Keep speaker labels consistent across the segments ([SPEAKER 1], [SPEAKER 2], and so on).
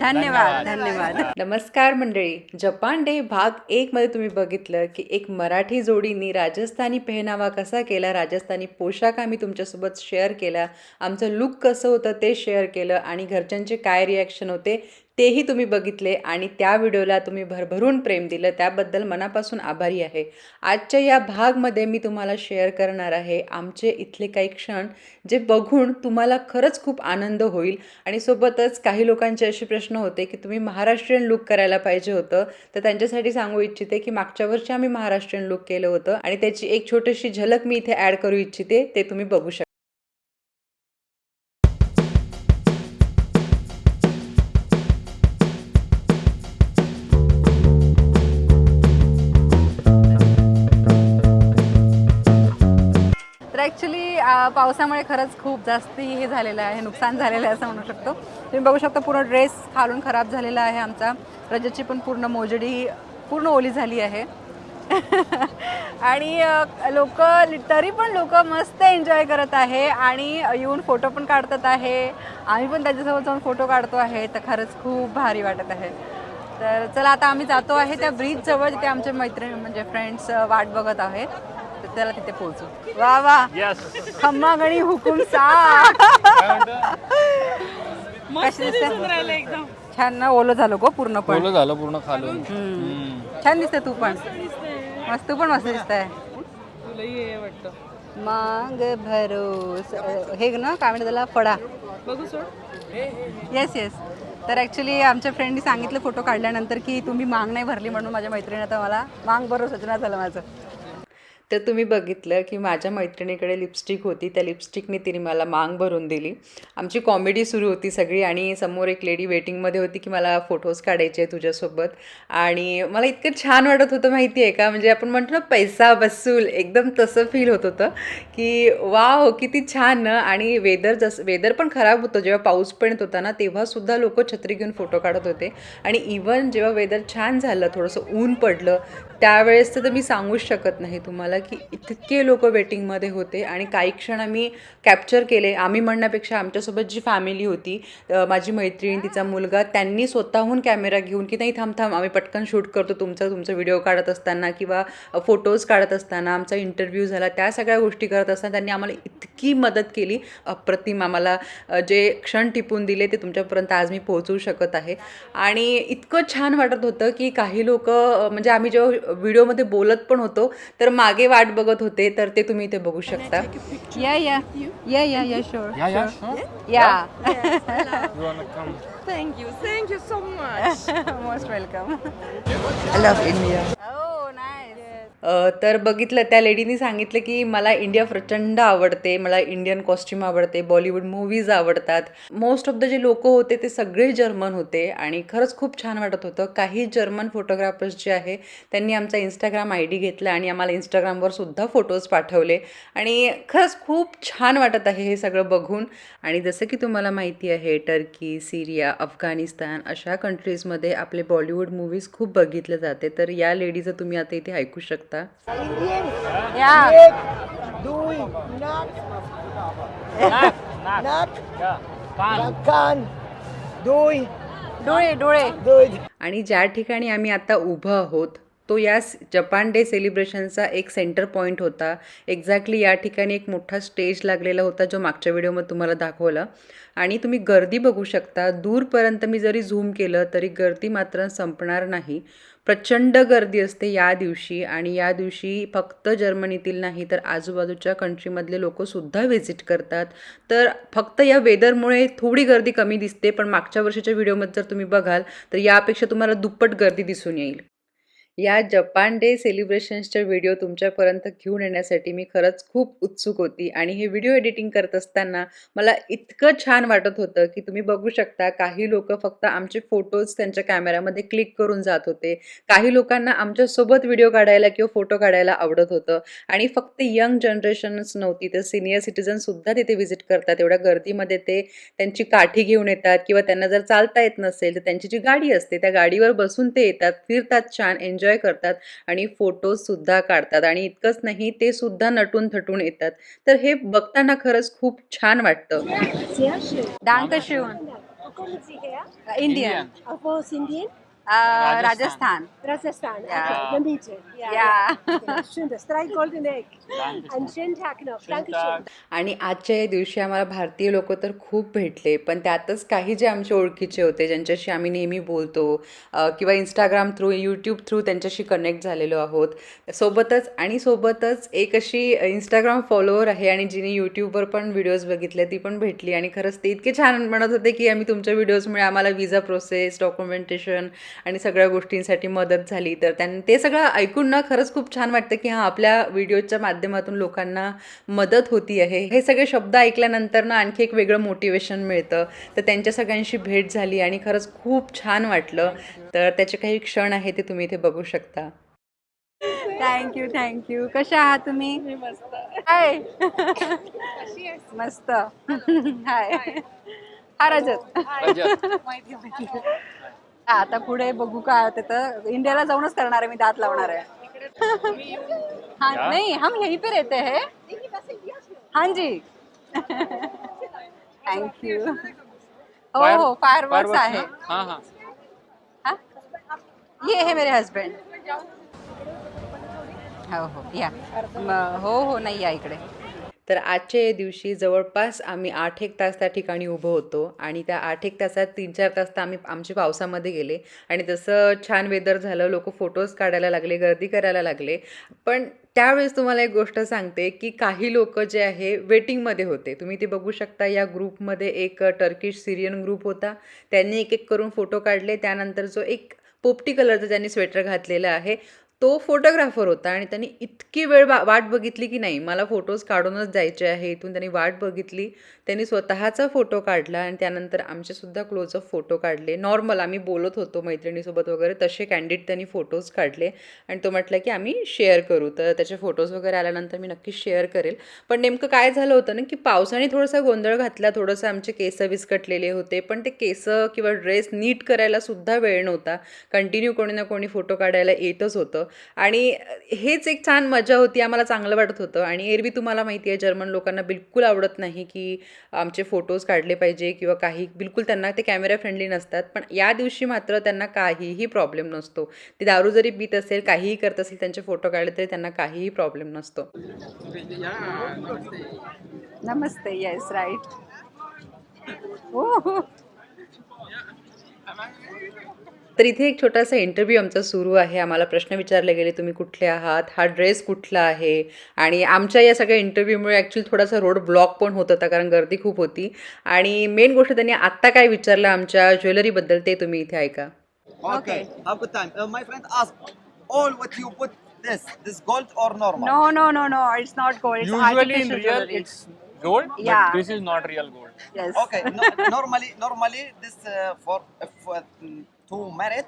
[SPEAKER 1] धन्यवाद.
[SPEAKER 2] धन्यवाद नमस्कार मंडळी. जपान डे भाग एक मध्ये तुम्ही बघितलं की एक मराठी जोडीनी राजस्थानी पेहनावा कसा केला राजस्थानी पोशाख आम्ही तुमच्यासोबत शेअर केला आमचं लुक कसं होतं ते शेअर केलं आणि घरच्यांचे काय रिॲक्शन होते तेही तुम्ही बघितले आणि त्या व्हिडिओला तुम्ही भरभरून प्रेम दिलं त्याबद्दल मनापासून आभारी आहे. आजच्या या भागमध्ये मी तुम्हाला शेअर करणार आहे आमचे इथले काही क्षण जे बघून तुम्हाला खरंच खूप आनंद होईल आणि सोबतच काही लोकांचे असे प्रश्न होते की तुम्ही महाराष्ट्रीयन लुक करायला पाहिजे होतं. तर त्यांच्यासाठी सांगू इच्छिते की मागच्या वर्षी आम्ही महाराष्ट्रीयन लुक केलं होतं आणि त्याची एक छोटीशी झलक मी इथे ॲड करू इच्छिते ते तुम्ही बघू शकता. पावसामुळे खरंच खूप जास्त हे झालेलं आहे नुकसान झालेलं आहे असं म्हणू शकतो. तुम्ही बघू शकता पूर्ण ड्रेस खालून खराब झालेला आहे आमचा. रजतची पण पूर्ण मोजडी पूर्ण ओली झाली आहे. आणि लोक तरी पण लोक मस्त एन्जॉय करत आहे आणि येऊन फोटो पण काढतात आहे. आम्ही पण त्याच्यासोबत जाऊन फोटो काढतो आहे तर खरंच खूप भारी वाटत आहे. तर चला आता आम्ही जातो आहे त्या ब्रिज जवळ आमचे मैत्रिणी म्हणजे फ्रेंड्स वाट बघत आहेत. तर त्याला तिथे पोहोचू. वा वा. खम्मा गणी हुकुम सा. कशी दिसते? छान ना ओलं झालं गो पूर्ण पण.
[SPEAKER 3] ओलं झालं पूर्ण खालून.
[SPEAKER 2] हम्म. छान दिसते तू पण. मस्त तू पण मस्त दिसतंय. मांग भरोस. हे ना काय म्हणतात त्याला फडा येस येस तर ॲक्च्युली आमच्या फ्रेंडनी सांगितलं फोटो काढल्यानंतर की तुम्ही मांग नाही भरली म्हणून माझ्या मैत्रिणी तर मला मांग भरो सजना झालं माझं. तर तुम्ही बघितलं की माझ्या मैत्रिणीकडे लिपस्टिक होती. त्या लिपस्टिकने तिने मला मांग भरून दिली. आमची कॉमेडी सुरू होती सगळी आणि समोर एक लेडी वेटिंगमध्ये होती की मला फोटोज काढायचे आहे तुझ्यासोबत. आणि मला इतकं छान वाटत होतं माहिती आहे का? म्हणजे आपण म्हणतो ना पैसा वसूल. एकदम तसं फील होत होतं की वाव किती छान ना. आणि वेदर जसं वेदर पण खराब होतं. जेव्हा पाऊस पण येत होता ना तेव्हासुद्धा लोक छत्री घेऊन फोटो काढत होते. आणि इवन जेव्हा वेदर छान झालं थोडंसं ऊन पडलं त्यावेळेस तर मी सांगूच शकत नाही तुम्हाला. की इतके लोक वेटिंगमध्ये होते आणि काही क्षण आम्ही कॅप्चर केले. आम्ही म्हणण्यापेक्षा आमच्यासोबत जी फॅमिली होती माझी मैत्रीण तिचा मुलगा त्यांनी स्वतःहून कॅमेरा घेऊन की नाही थांब थांब आम्ही पटकन शूट करतो. तुमचा तुमचा व्हिडिओ काढत असताना किंवा फोटोज काढत असताना आमचा इंटरव्ह्यू झाला त्या सगळ्या गोष्टी करत असताना त्यांनी आम्हाला इतकी मदत केली. अप्रतिम आम्हाला जे क्षण टिपून दिले ते तुमच्यापर्यंत आज मी पोहोचवू शकत आहे. आणि इतकं छान वाटत होतं की काही लोक म्हणजे आम्ही जेव्हा व्हिडिओमध्ये बोलत पण होतो तर मागे वाट बघत होते तर ते तुम्ही इथे बघू शकता. या या या या या शुअर. या
[SPEAKER 1] thank you. So much.
[SPEAKER 2] Most welcome
[SPEAKER 4] I love India.
[SPEAKER 2] तर बघितलं त्या लेडीनी सांगितलं की मला इंडिया प्रचंड आवडते मला इंडियन कॉस्ट्यूम आवडते बॉलिवूड मूवीज आवडतात. मोस्ट ऑफ द जे लोक होते ते सगळे जर्मन होते आणि खरंच खूप छान वाटत होतं. काही जर्मन फोटोग्राफर्स जे आहे त्यांनी आमचा इंस्टाग्राम आय डी घेतला आणि आम्हाला इंस्टाग्रामवर सुद्धा फोटोज पाठवले. आणि खरंच खूप छान वाटत आहे हे सगळं बघून. आणि जसं की तुम्हाला माहिती आहे टर्की सिरिया अफगाणिस्तान अशा कंट्रीजमध्ये आपले बॉलिवूड मूवीज खूप बघितले जाते. तर या लेडीजं तुम्ही आता इथे ऐकू शकता. या. डोळे. डोळे. आणि ज्या ठिकाणी आम्ही आता उभं आहोत तो या स- जपान डे सेलिब्रेशनचा एक सेंटर पॉईंट होता. एक्झॅक्टली या ठिकाणी एक मोठा स्टेज लागलेला होता जो मागच्या व्हिडिओमध्ये तुम्हाला दाखवला. आणि तुम्ही गर्दी बघू शकता. दूरपर्यंत मी जरी झूम केलं तरी गर्दी मात्र संपणार नाही. प्रचंड गर्दी असते या दिवशी आणि या दिवशी फक्त जर्मनीतील नाही तर आजूबाजूच्या कंट्रीमधले लोकसुद्धा व्हिजिट करतात. तर फक्त या वेदरमुळे थोडी गर्दी कमी दिसते पण मागच्या वर्षीच्या व्हिडिओमध्ये जर तुम्ही बघाल तर यापेक्षा तुम्हाला दुप्पट गर्दी दिसून येईल. या जपान डे सेलिब्रेशन्सचे व्हिडिओ तुमच्यापर्यंत घेऊन येण्यासाठी मी खरंच खूप उत्सुक होती. आणि हे व्हिडिओ एडिटिंग करत असताना मला इतकं छान वाटत होतं की तुम्ही बघू शकता काही लोक फक्त आमचे फोटोज त्यांच्या कॅमेऱ्यामध्ये क्लिक करून जात होते. काही लोकांना आमच्यासोबत व्हिडिओ काढायला किंवा फोटो काढायला आवडत होतं. आणि फक्त यंग जनरेशनच नव्हती तर सिनियर सिटीजनसुद्धा तिथे व्हिजिट करतात. एवढ्या गर्दीमध्ये ते त्यांची काठी घेऊन येतात किंवा त्यांना जर चालता येत नसेल तर त्यांची जी गाडी असते त्या गाडीवर बसून ते येतात. फिरतात छान एन्जॉय एन्जॉय करतात आणि फोटोजसुद्धा काढतात आणि इतकंच नाही ते सुद्धा नटून थटून येतात. तर हे बघताना खरंच खूप छान वाटतं. डांक
[SPEAKER 5] her?
[SPEAKER 2] Indian. Rajasthan
[SPEAKER 5] Rajasthan.
[SPEAKER 2] Ja.
[SPEAKER 5] Ja. Okay, schön, das drei goldene Egg. Einen schönen Tag noch. Dankeschön.
[SPEAKER 2] आणि आजच्या या दिवशी आम्हाला भारतीय लोक तर खूप भेटले पण त्यातच काही जे आमचे ओळखीचे होते ज्यांच्याशी आम्ही नेहमी बोलतो किंवा इंस्टाग्राम थ्रू यूट्यूब थ्रू त्यांच्याशी कनेक्ट झालेलो आहोत सोबतच आणि सोबतच एक अशी इंस्टाग्राम फॉलोअर आहे आणि जिने यूट्यूबवर पण व्हिडिओज बघितले ती पण भेटली आणि खरंच ते इतके छान म्हणत होते की आम्ही तुमच्या व्हिडिओजमुळे आम्हाला विजा प्रोसेस डॉक्युमेंटेशन आणि सगळ्या गोष्टींसाठी मदत झाली. तर त्यां ते सगळं ऐकून ना खरंच खूप छान वाटतं की हां आपल्या व्हिडिओच्या माध्यमातून लोकांना मदत होती आहे. हे सगळे शब्द ऐकल्यानंतर ना आणखी एक वेगळं मोटिवेशन मिळतं. तर त्यांच्या सगळ्यांशी भेट झाली आणि खरंच खूप छान वाटलं. तर त्याचे काही क्षण आहे ते तुम्ही इथे बघू शकता. थँक्यू थँक्यू कशा आहात तुम्ही? हाय मस्त. हाय हा रजत. आता पुढे बघू काय होते तर. इंडियाला जाऊनच करणार आहे मी दात लावणार आहे. हाँ नहीं हम यहीं पे रहते हैं. हाँ जी. थैंक यू हो हो फायर वर्क्स आहे.
[SPEAKER 3] हाँ हाँ.
[SPEAKER 2] हाँ? ये है मेरे हस्बैंड हो हो या. म- हो हो नाही या इकडे. तर आजच्या या दिवशी जवळपास आम्ही आठ एक तास त्या ठिकाणी उभं होतो आणि त्या आठ एक तासात तीन चार तास तर आम्ही आमच्या पावसामध्ये गेले. आणि जसं छान वेदर झालं लोक फोटोज काढायला लागले गर्दी करायला लागले. पण त्यावेळेस तुम्हाला एक गोष्ट सांगते की काही लोक जे आहे वेटिंगमध्ये होते. तुम्ही ते बघू शकता या ग्रुपमध्ये एक टर्किश सिरियन ग्रुप होता. त्यांनी एक एक करून फोटो काढले. त्यानंतर जो एक पोपटी कलरचा ज्यांनी स्वेटर घातलेला आहे. तो फोटोग्राफर होता आणि त्यांनी इतकी वेळ वा वाट बघितली की नाही मला फोटोज काढूनच जायचे आहे. इथून त्यांनी वाट बघितली त्यांनी स्वतःचा फोटो काढला आणि त्यानंतर आमचेसुद्धा क्लोजअप फोटो काढले. नॉर्मल आम्ही बोलत होतो मैत्रिणीसोबत वगैरे तसे कॅन्डिड त्यांनी फोटोज काढले आणि तो म्हटलं की आम्ही शेअर करू. तर त्याचे फोटोज वगैरे आल्यानंतर मी नक्की शेअर करेल. पण नेमकं काय झालं होतं ना की पावसाने थोडासा गोंधळ घातला थोडंसं आमचे केस विस्कटलेले होते पण ते केस किंवा ड्रेस नीट करायला सुद्धा वेळ नव्हता. कंटिन्यू कोणी ना कोणी फोटो काढायला येतच होतं. आणि हेच एक छान मजा होती आम्हाला चांगलं वाटत होतं. आणि एरवी तुम्हाला माहिती आहे जर्मन लोकांना बिलकुल आवडत नाही की आमचे फोटोज काढले पाहिजे किंवा काही बिलकुल त्यांना ते कॅमेरा फ्रेंडली नसतात. पण या दिवशी मात्र त्यांना काहीही प्रॉब्लेम नसतो. ते दारू जरी पित असेल काहीही करत असेल त्यांचे फोटो काढले तरी त्यांना काहीही प्रॉब्लेम नसतो. नमस्ते येस राईट हो. तर इथे एक छोटासा इंटरव्ह्यू आमचा सुरू आहे आम्हाला प्रश्न विचारले गेले तुम्ही कुठले आहात हा ड्रेस कुठला आहे आणि आमच्या या सगळ्या इंटरव्ह्यूमुळे ॲक्च्युली थोडासा रोड ब्लॉक पण होत होता कारण गर्दी खूप होती आणि मेन गोष्ट त्यांनी आत्ता काय विचारलं आमच्या ज्वेलरीबद्दल ते तुम्ही इथे ऐका.
[SPEAKER 6] Uh, friend asked, all what you put this, this gold or normal?
[SPEAKER 2] No no no no it's not gold
[SPEAKER 3] Usually in real it's gold, but
[SPEAKER 2] Yeah.
[SPEAKER 3] this is not real gold.
[SPEAKER 2] Yes
[SPEAKER 6] Okay. No, normally, normally this uh, for if To merit.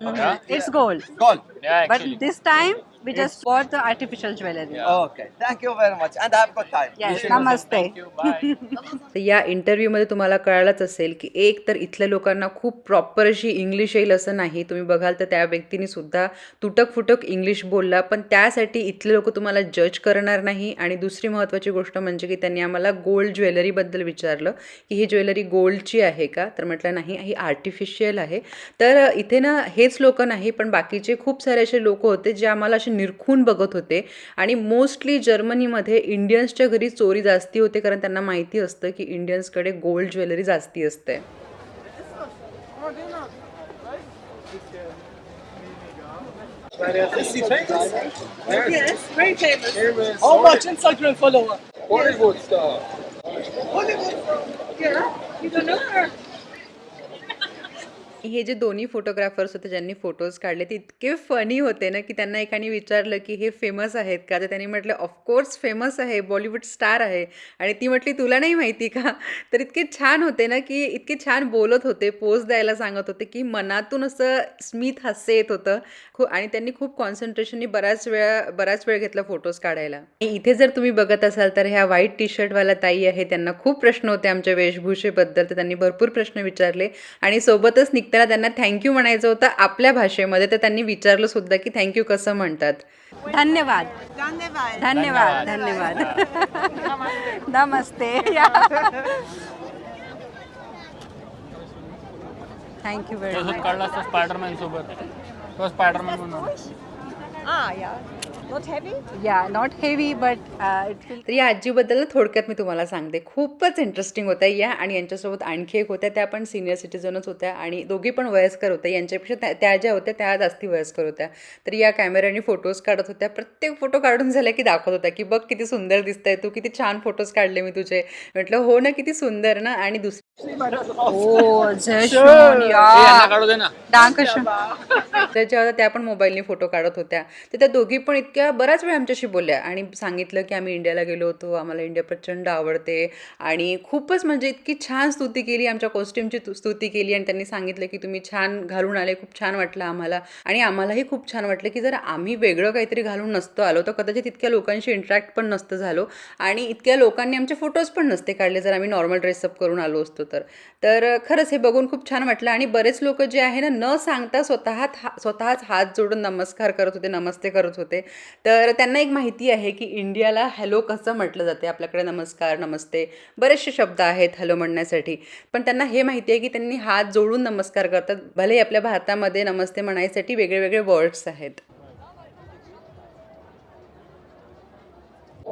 [SPEAKER 3] Mm
[SPEAKER 2] -hmm. It's
[SPEAKER 6] gold. Gold.
[SPEAKER 3] Yeah.
[SPEAKER 2] But
[SPEAKER 3] this
[SPEAKER 2] time time we just bought the artificial jewellery
[SPEAKER 6] Okay. Thank you very much, and have a good time. you
[SPEAKER 2] नमस्ते
[SPEAKER 3] Thank you. Bye.
[SPEAKER 2] तर या इंटरव्ह्यूमध्ये तुम्हाला कळालंच असेल की एक तर इथल्या लोकांना खूप प्रॉपर अशी इंग्लिश येईल असं नाही. तुम्ही बघाल तर त्या व्यक्तीने सुद्धा तुटक फुटक इंग्लिश बोलला. पण त्यासाठी इथले लोक तुम्हाला जज करणार नाही. आणि दुसरी महत्त्वाची गोष्ट म्हणजे की त्यांनी आम्हाला गोल्ड ज्वेलरीबद्दल विचारलं की ही ज्वेलरी गोल्डची आहे का? तर म्हटलं नाही ही आर्टिफिशियल आहे. तर इथे ना हेच लोक नाही पण बाकीचे खूप सारे असे लोक होते जे आम्हाला असे निरखून बघत होते आणि मोस्टली जर्मनीमध्ये इंडियन्सच्या घरी चोरी जास्ती होते कारण त्यांना माहिती असतं की इंडियन्सकडे गोल्ड ज्वेलरी जास्ती असते
[SPEAKER 4] Yes, very famous. How much Instagram follower?
[SPEAKER 3] Hollywood star.
[SPEAKER 4] Yeah, you don't know her.
[SPEAKER 2] हे जे दोन्ही फोटोग्राफर्स होते ज्यांनी फोटोज काढले ते इतके फनी होते ना की त्यांना एकाने विचारलं की हे फेमस आहेत का? तर त्यांनी म्हटलं ऑफकोर्स फेमस आहे बॉलिवूड स्टार आहे. आणि ती म्हटली तुला नाही माहिती का? तर इतके छान होते ना की इतके छान बोलत होते पोज द्यायला सांगत होते की मनातून असं स्मित हास्य येत होतं. खूप आणि त्यांनी खूप कॉन्सन्ट्रेशननी बऱ्याच वेळा बराच वेळ घेतला फोटोज काढायला. इथे जर तुम्ही बघत असाल तर ह्या व्हाईट टी शर्टवाला ताई आहे त्यांना खूप प्रश्न होते आमच्या वेशभूषेबद्दल तर त्यांनी भरपूर प्रश्न विचारले. आणि सोबतच निघता त्यांना त्यांना थँक्यू म्हणायचं होतं आपल्या भाषेमध्ये तर त्यांनी विचारलं सुद्धा की थँक्यू कसं म्हणतात.
[SPEAKER 1] धन्यवाद.
[SPEAKER 5] धन्यवाद.
[SPEAKER 2] धन्यवाद. धन्यवाद. नमस्ते. थँक्यू व्हेरी मच
[SPEAKER 3] काढला असता स्पायडरमॅन सोबत. तो स्पायडरमॅन म्हणून.
[SPEAKER 5] Yeah. Not heavy?
[SPEAKER 2] Yeah not heavy but तर या आजीबद्दल थोडक्यात मी तुम्हाला सांगते. खूपच इंटरेस्टिंग होत्या या आणि यांच्यासोबत आणखी एक होत्या. त्या पण सिनियर सिटीजनच होत्या आणि दोघी पण वयस्कर होत्या. यांच्यापेक्षा त्या त्या ज्या होत्या त्या जास्ती वयस्कर होत्या. तर या कॅमेऱ्याने फोटोज काढत होत्या. प्रत्येक फोटो काढून झाल्या की दाखवत होत्या की बघ किती सुंदर दिसतंय तू किती छान फोटोज काढले मी तुझे. म्हटलं हो ना किती सुंदर ना. आणि दुसरं हो त्या पण मोबाईलने फोटो काढत होत्या. तर त्या दोघी पण इतक्या बऱ्याच वेळ आमच्याशी बोलल्या आणि सांगितलं की आम्ही इंडियाला गेलो होतो आम्हाला इंडिया प्रचंड आवडते आणि खूपच म्हणजे इतकी छान स्तुती केली आमच्या कॉस्ट्युमची स्तुती केली आणि त्यांनी सांगितलं की तुम्ही छान घालून आले खूप छान वाटलं आम्हाला आणि आम्हालाही खूप छान वाटलं की जर आम्ही वेगळं काहीतरी घालून नसतो आलो तर कदाचित इतक्या लोकांशी इंटरॅक्ट पण नसतं झालो आणि इतक्या लोकांनी आमचे फोटोज पण नसते काढले जर आम्ही नॉर्मल ड्रेसअप करून आलो असतो तर. तर खरंच हे बघून खूप छान वाटलं आणि बरेच लोक जे आहे ना न सांगता स्वतः स्वतःच हात जोडून नमस्कार करत होते नमस्ते करत होते. तर त्यांना एक माहिती आहे की इंडियाला हॅलो कसं म्हटलं जाते? आपल्याकडे नमस्कार नमस्ते बरेचसे शब्द आहेत हॅलो म्हणण्यासाठी. पण त्यांना हे माहिती आहे की त्यांनी हात जोडून नमस्कार करतात. भले आपल्या भारतामध्ये नमस्ते म्हणायसाठी वेगळे वेगळे वर्ड्स आहेत.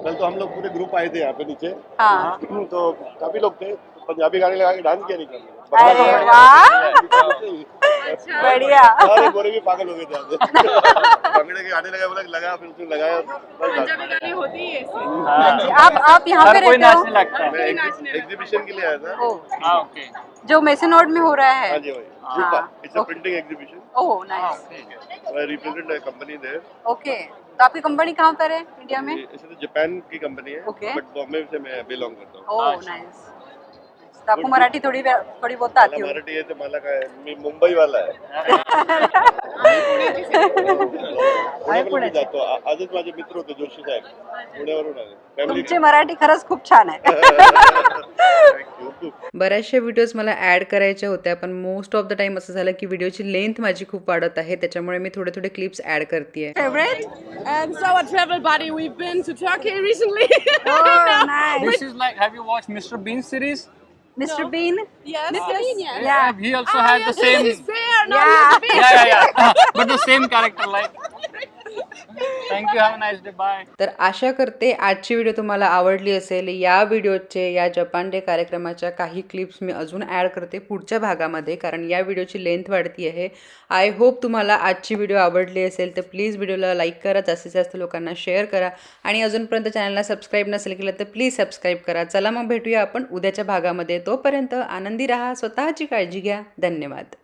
[SPEAKER 7] कल तो हम लोग पूरे ग्रुप आए थे यहाँ पे नीचे।
[SPEAKER 2] हां।
[SPEAKER 7] तो काफी लोग थे पंजाबी गाने लगा के डांस किया
[SPEAKER 2] वाह! बढ़िया।
[SPEAKER 7] सारे गोरे भी पागल हो गए थे भंगड़े के गाने लगा बोला लगा फिर उसने लगाया। बस
[SPEAKER 2] हाँ जी आप आप यहाँ पे रहते हो?
[SPEAKER 3] लगता है।
[SPEAKER 7] एग्जीबिशन के लिए आया था।
[SPEAKER 3] हाँ ओके।
[SPEAKER 2] जो मेसनोड में हो रहा
[SPEAKER 7] हाँ।
[SPEAKER 2] है
[SPEAKER 7] जी भाई। It's a printing exhibition
[SPEAKER 2] oh nice
[SPEAKER 7] I represent a company there
[SPEAKER 2] okay. तो आपकी कंपनी कहाँ पर है? इंडिया में?
[SPEAKER 7] तो जापान की कंपनी है। बट बॉम्बे से मैं बिलोंग करता हूँ।
[SPEAKER 2] ओह नाइस आपको मराठी थोड़ी थोड़ी बहुत आती
[SPEAKER 7] मला
[SPEAKER 2] हो
[SPEAKER 7] मराठी तर मला काय मी मुंबई वाला आहे मी जातो आ- आजच माझे मित्र होते जोशी साहेब पुण्यावरून आले
[SPEAKER 2] तुमची मराठी खरंच खूप छान आहे बऱ्याचशा व्हिडिओज मला ॲड करायच्या होत्या पण मोस्ट ऑफ द टाइम असं झालं की व्हिडिओची लेंथ माझी खूप वाढत आहे त्याच्यामुळे मी थोडे थोडे क्लिप्स ॲड करते
[SPEAKER 1] Favorite?
[SPEAKER 4] And so, a travel buddy, we've been to Turkey recently.
[SPEAKER 2] Oh, nice.
[SPEAKER 3] This is like have you watched Mr. Bean series?
[SPEAKER 2] Mr. Bean?
[SPEAKER 4] yes. Mr. Bean, yes.
[SPEAKER 2] Yeah.
[SPEAKER 3] He also ah, had the same
[SPEAKER 4] He's fair, no,
[SPEAKER 2] Yeah.
[SPEAKER 4] Mr. Bean.
[SPEAKER 3] yeah, yeah, yeah. but the same character, like. Thank you have nice day bye
[SPEAKER 2] तर आशा करते आजची video तुम्हाला आवडली असेल. या व्हिडिओचे या Japan day कार्यक्रमाच्या काही क्लिप्स मी अजून ॲड करते पुढच्या भागामध्ये कारण या व्हिडिओची लेंथ वाढती आहे. आय होप तुम्हाला आजची व्हिडिओ आवडली असेल तर प्लीज व्हिडिओला लाईक करा जास्तीत जास्त लोकांना शेअर करा. आणि अजूनपर्यंत चॅनलला सबस्क्राईब नसेल केलं तर प्लीज सबस्क्राईब करा. चला मग भेटूया आपण उद्याच्या भागामध्ये. तोपर्यंत आनंदी राहा स्वतःची काळजी घ्या. धन्यवाद.